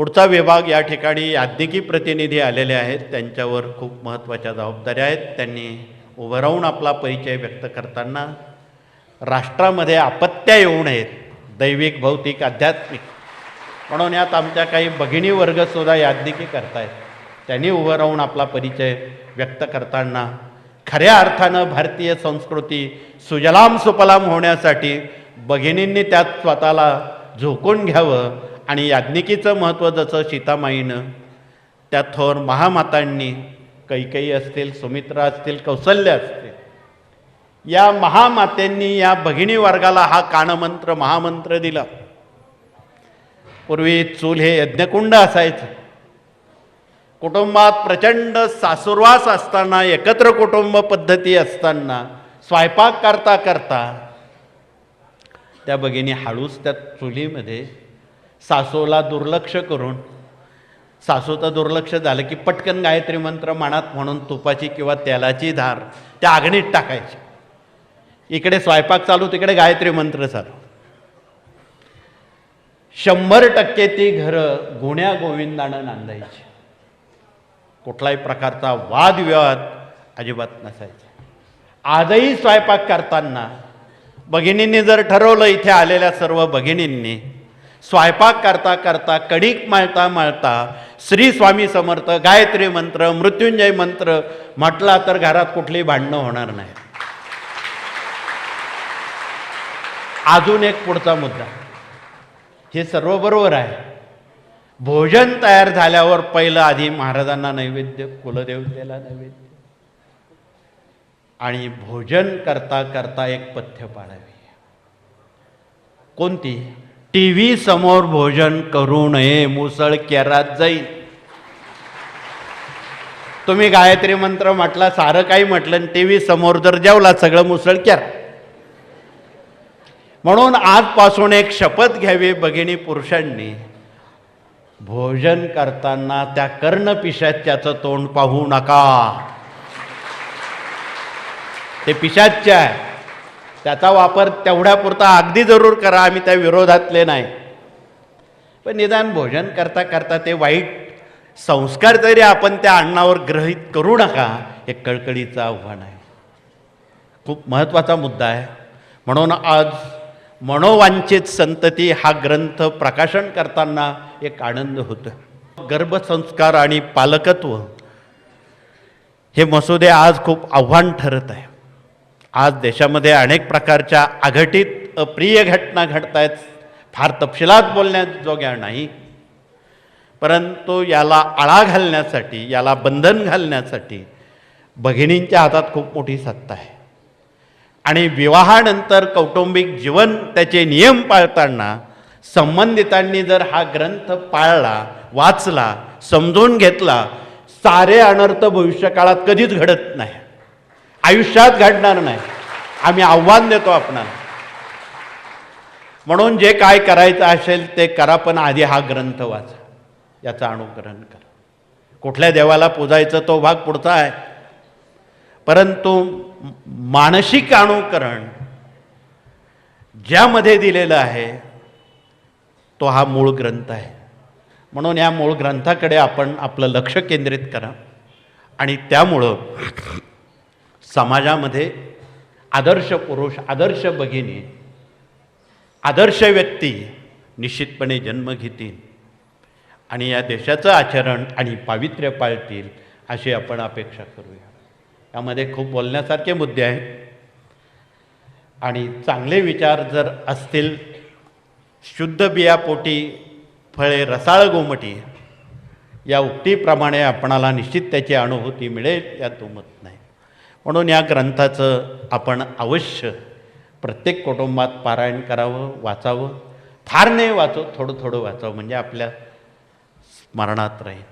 पुढचा विभाग या ठिकाणी याज्ञिकी प्रतिनिधी आलेले आहेत. त्यांच्यावर खूप महत्त्वाच्या जबाबदाऱ्या आहेत. त्यांनी उभं राहून आपला परिचय व्यक्त करताना राष्ट्रामध्ये आपत्त्या येऊ नयेत. दैविक भौतिक आध्यात्मिक. म्हणून यात आमच्या काही भगिनी वर्गसुद्धा याज्ञिकी करतायत. त्यांनी उभं राहून आपला परिचय व्यक्त करताना खऱ्या अर्थानं भारतीय संस्कृती सुजलाम सुपलाम होण्यासाठी भगिनींनी त्यात स्वतःला झोकून घ्यावं आणि याज्ञिकीचं महत्त्व जसं सीतामाईनं त्या थोर महामातांनी कैकेयी असतील सुमित्रा असतील कौसल्य असतील या महामात्यांनी या भगिनी वर्गाला हा कानमंत्र महामंत्र दिला. पूर्वी चूल हे यज्ञकुंड असायचं. कुटुंबात प्रचंड सासुरवास असताना एकत्र कुटुंब पद्धती असताना स्वयंपाक करता करता त्या भगिनी हळूच त्या चुलीमध्ये सासूला दुर्लक्ष करून सासूचं दुर्लक्ष झालं की पटकन गायत्री मंत्र मनात म्हणून तुपाची किंवा तेलाची धार त्या आगणीत टाकायची. इकडे स्वयंपाक चालू तिकडे गायत्री मंत्र चालू. शंभर टक्के ती घरं गुण्या गोविंदानं नांदायची. कुठलाही प्रकारचा वादविवाद अजिबात नसायचा. आजही स्वयंपाक करताना भगिनींनी जर ठरवलं इथे आलेल्या सर्व भगिनींनी स्वयंपाक करता करता कणिक माळता माळता श्री स्वामी समर्थ गायत्री मंत्र मृत्युंजय मंत्र म्हटला तर घरात कुठली भांडणं होणार नाही. अजून एक पुढचा मुद्दा. हे सर्व बरोबर आहे. भोजन तयार झाल्यावर पहिलं आधी महाराजांना नैवेद्य कुलदेवतेला नैवेद्य. आणि भोजन करता करता एक पथ्य पाळावी. कोणती? टी व्ही समोर भोजन करू नये मुसळ केरात जाईल तुम्ही गायत्री मंत्र म्हटला सारं काही म्हटलं टी व्ही समोर जर जेवला सगळं मुसळ केर. म्हणून आजपासून एक शपथ घ्यावी भगिनी पुरुषांनी. भोजन करताना त्या कर्णपिशाच्याचं तोंड पाहू नका. ते पिशाच्य आहे. त्याचा वापर तेवढ्यापुरता अगदी जरूर करा आम्ही त्या विरोधातले नाही. पण निदान भोजन करता करता ते वाईट संस्कार जरी आपण त्या अन्नावर ग्रहित करू नका हे कळकळीचं आव्हान आहे. खूप महत्त्वाचा मुद्दा आहे. म्हणून आज मनोवांचित संतती हा ग्रंथ प्रकाशन करताना एक आनंद होतो. गर्भसंस्कार आणि पालकत्व हे मसुदे आज खूप आव्हान ठरत आहे. आज देशामध्ये अनेक प्रकारच्या अघटित अप्रिय घटना घडत आहेत फार तपशिलात बोलण्याजोग्या नाही. परंतु याला आळा घालण्यासाठी याला बंधन घालण्यासाठी भगिनींच्या हातात खूप मोठी सत्ता आहे. आणि विवाहानंतर कौटुंबिक जीवन त्याचे नियम पाळताना संबंधितांनी जर हा ग्रंथ पाळला वाचला समजून घेतला सारे अनर्थ भविष्यकाळात कधीच घडत नाही. आयुष्यात घडणार नाही. आम्ही आव्हान देतो आपणाला. म्हणून जे काय करायचं असेल ते करा पण आधी हा ग्रंथ वाचा. याचं अनुकरण करा. कुठल्या देवाला पूजायचं तो भाग पुढचा आहे. परंतु मानसिक अनुकरण ज्यामध्ये दिलेलं आहे तो हा मूळ ग्रंथ आहे. म्हणून या मूळ ग्रंथाकडे आपण आपलं लक्ष केंद्रित करा. आणि त्यामुळं समाजामध्ये आदर्श पुरुष आदर्श भगिनी आदर्श व्यक्ती निश्चितपणे जन्म घेतील आणि या देशाचं आचरण आणि पावित्र्य पाळतील अशी आपण अपेक्षा करूया. यामध्ये खूप बोलण्यासारखे मुद्दे आहेत. आणि चांगले विचार जर असतील शुद्ध बियापोटी फळे रसाळ गोमटी या उक्तीप्रमाणे आपणाला निश्चित त्याची अनुभूती मिळेल यात दुमत नाही. म्हणून या ग्रंथाचं आपण अवश्य प्रत्येक कुटुंबात पारायण करावं वाचावं. फार नाही वाचो थोडं थोडं वाचावं म्हणजे आपल्या स्मरणात राहील.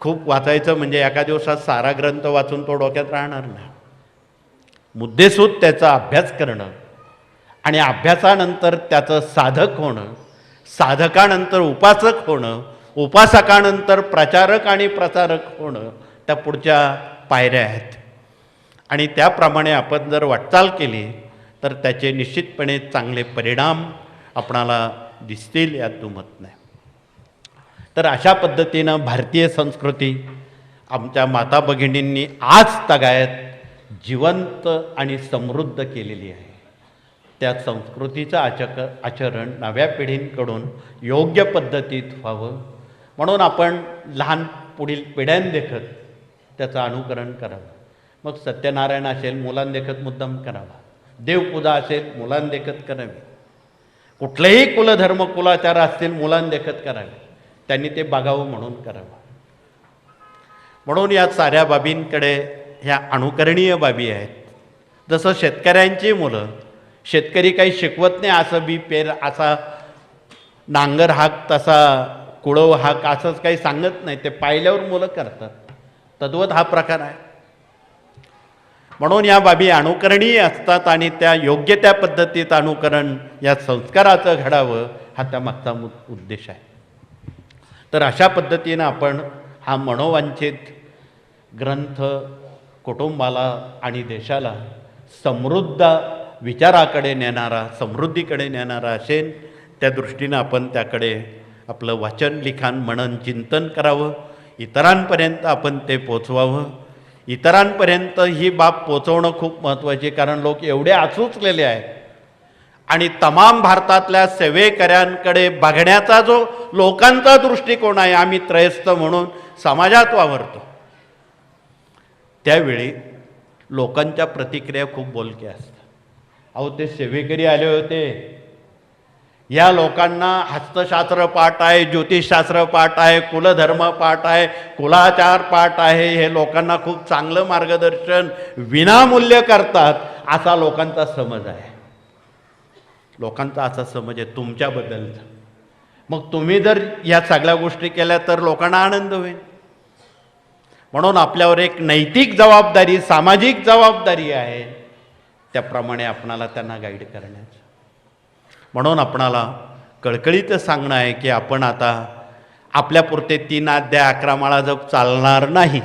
खूप वाचायचं म्हणजे एका दिवसात सारा ग्रंथ वाचून तो डोक्यात राहणार नाही. मुद्देसूद त्याचा अभ्यास करणं आणि अभ्यासानंतर त्याचं साधक होणं साधकानंतर उपासक होणं उपासकानंतर प्रचारक आणि प्रसारक होणं त्या पुढच्या पायऱ्या आहेत. आणि त्याप्रमाणे आपण जर वाटचाल केली तर त्याचे निश्चितपणे चांगले परिणाम आपणाला दिसतील यात दुमत नाही. तर अशा पद्धतीनं भारतीय संस्कृती आमच्या माता भगिनींनी आज तगायत जिवंत आणि समृद्ध केलेली आहे. त्या संस्कृतीचं आचक आचरण नव्या पिढींकडून योग्य पद्धतीत व्हावं. म्हणून आपण लहान पुढील पिढ्यांदेखत त्याचं अनुकरण करावं. मग सत्यनारायण असेल मुलांदेखत मुद्दाम करावा. देवपूजा असेल मुलांदेखत करावी. कुठलेही कुलधर्म कुलाचार असतील मुलांदेखत करावे. त्यांनी ते बघावं म्हणून करावं. म्हणून या साऱ्या बाबींकडे ह्या अनुकरणीय बाबी आहेत. जसं शेतकऱ्यांची मुलं शेतकरी काही शिकवत नाही असं बी पेर असा नांगर हाक तसा कुळव हाक असंच काही सांगत नाही. ते पाहिल्यावर मुलं करतात. तद्वत हा प्रकार आहे. म्हणून या बाबी अनुकरणीय असतात आणि त्या योग्य त्या पद्धतीत अनुकरण या संस्काराचं घडावं हा त्यामागचा मु उद्देश आहे. तर अशा पद्धतीनं आपण हा मनोवांछित ग्रंथ कुटुंबाला आणि देशाला समृद्ध विचाराकडे नेणारा समृद्धीकडे नेणारा असेल त्या दृष्टीनं आपण त्याकडे आपलं वाचन लिखाण मनन चिंतन करावं. इतरांपर्यंत आपण ते पोचवावं. इतरांपर्यंत ही बाब पोचवणं खूप महत्त्वाची कारण लोक एवढे आचुचलेले आहेत. आणि तमाम भारतातल्या सेवेकऱ्यांकडे बघण्याचा जो लोकांचा दृष्टिकोन आहे आम्ही त्रयस्थ म्हणून समाजात वावरतो. त्यावेळी लोकांच्या प्रतिक्रिया खूप बोलक्या असतात. अहो ते सेवेकरी आले होते. या लोकांना हस्तशास्त्र पाठ आहे ज्योतिषशास्त्र पाठ आहे कुलधर्म पाठ आहे कुलाचार पाठ आहे हे लोकांना खूप चांगलं मार्गदर्शन विनामूल्य करतात असा लोकांचा समज आहे. लोकांचा असा समज आहे तुमच्याबद्दलचा मग तुम्ही जर या सगळ्या गोष्टी केल्या तर लोकांना आनंद होईल. म्हणून आपल्यावर एक नैतिक जबाबदारी सामाजिक जबाबदारी आहे. त्याप्रमाणे आपणाला त्यांना गाईड करण्याचं. म्हणून आपणाला कळकळीचं सांगणं आहे की आपण आता आपल्यापुरते तीन अध्याय अकरा माळा जप चालणार नाही.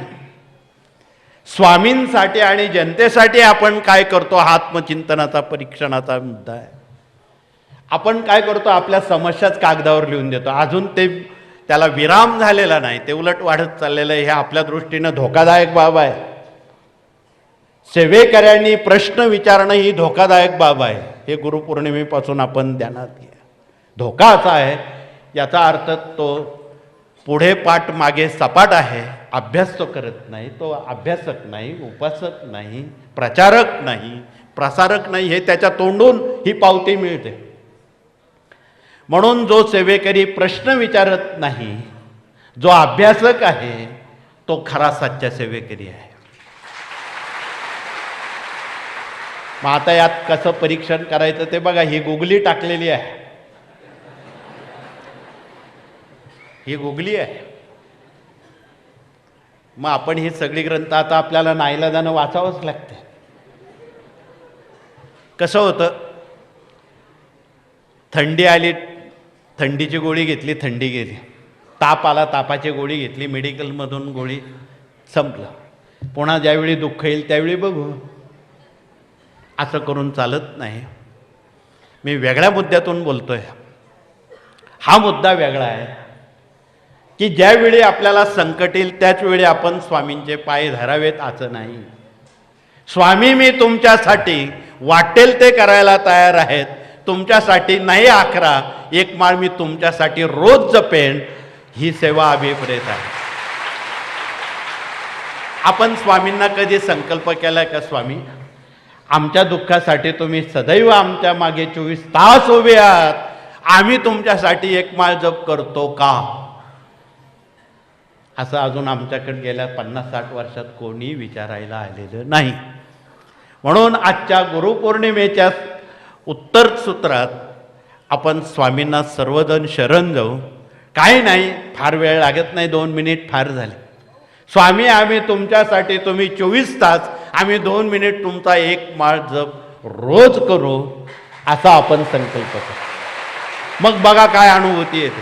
स्वामींसाठी आणि जनतेसाठी आपण काय करतो? हा आत्मचिंतनाचा परीक्षणाचा मुद्दा आहे. आपण काय करतो? आपल्या समस्याच कागदावर लिहून देतो. अजून ते त्याला विराम झालेला नाही. ते उलट वाढत चाललेलं आहे. हे आपल्या दृष्टीनं धोकादायक बाब आहे. सेवेकऱ्यांनी प्रश्न विचारणं ही धोकादायक बाब आहे. हे गुरुपौर्णिमेपासून आपण ध्यानात घ्या. धोका असा आहे याचा अर्थ तो पुढे पाठ मागे सपाट आहे अभ्यास तो करत नाही तो अभ्यासक नाही उपासक नाही प्रचारक नाही प्रसारक नाही हे त्याच्या तोंडून ही पावती मिळते. म्हणून जो सेवेकरी प्रश्न विचारत नाही जो अभ्यासक आहे तो खरा सच्चा सेवेकरी आहे. मग आता यात कसं परीक्षण करायचं ते बघा ही गुगली टाकलेली आहे. ही गुगली आहे. मग आपण ही सगळी ग्रंथ आता आपल्याला नाईलाजानं वाचावंच लागते कसं होतं? थंडी आली थंडीची गोळी घेतली थंडी गेली. ताप आला तापाची गोळी घेतली मेडिकलमधून गोळी संपलं. पुन्हा ज्यावेळी दुःख येईल त्यावेळी बघू. असं करून चालत नाही. मी वेगळ्या मुद्द्यातून बोलतोय. हा मुद्दा वेगळा आहे. की ज्यावेळी आपल्याला संकट येईल त्याचवेळी आपण स्वामींचे पाय धरावेत असं नाही. स्वामी मी तुमच्यासाठी वाटेल ते करायला तयार आहेत. तुमच्यासाठी नाही अकरा एक माळ मी तुमच्यासाठी रोज जपेन ही सेवा अभिप्रेत आहे. आपण स्वामींना कधी संकल्प केला का स्वामी? आमच्या दुःखासाठी तुम्ही सदैव आमच्या मागे चोवीस तास उभे आहात. आम्ही तुमच्यासाठी एक माळ जप करतो का? असं अजून आमच्याकडे गेल्या पन्नास साठ वर्षात कोणी विचारायला आलेलं नाही. म्हणून आजच्या गुरुपौर्णिमेच्या उत्तर सूत्रात आपण स्वामींना सर्वजण शरण जाऊ. काही नाही फार वेळ लागत नाही दोन मिनिट फार झाले. स्वामी आम्ही तुमच्यासाठी तुम्ही चोवीस तास आम्ही दोन मिनिट तुमचा एक माळ जप रोज करू असा आपण संकल्प करू मग बघा काय अनुभूती येते.